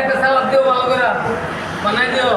একটা সালাদ দিও ভালো করে। বানাই দিও।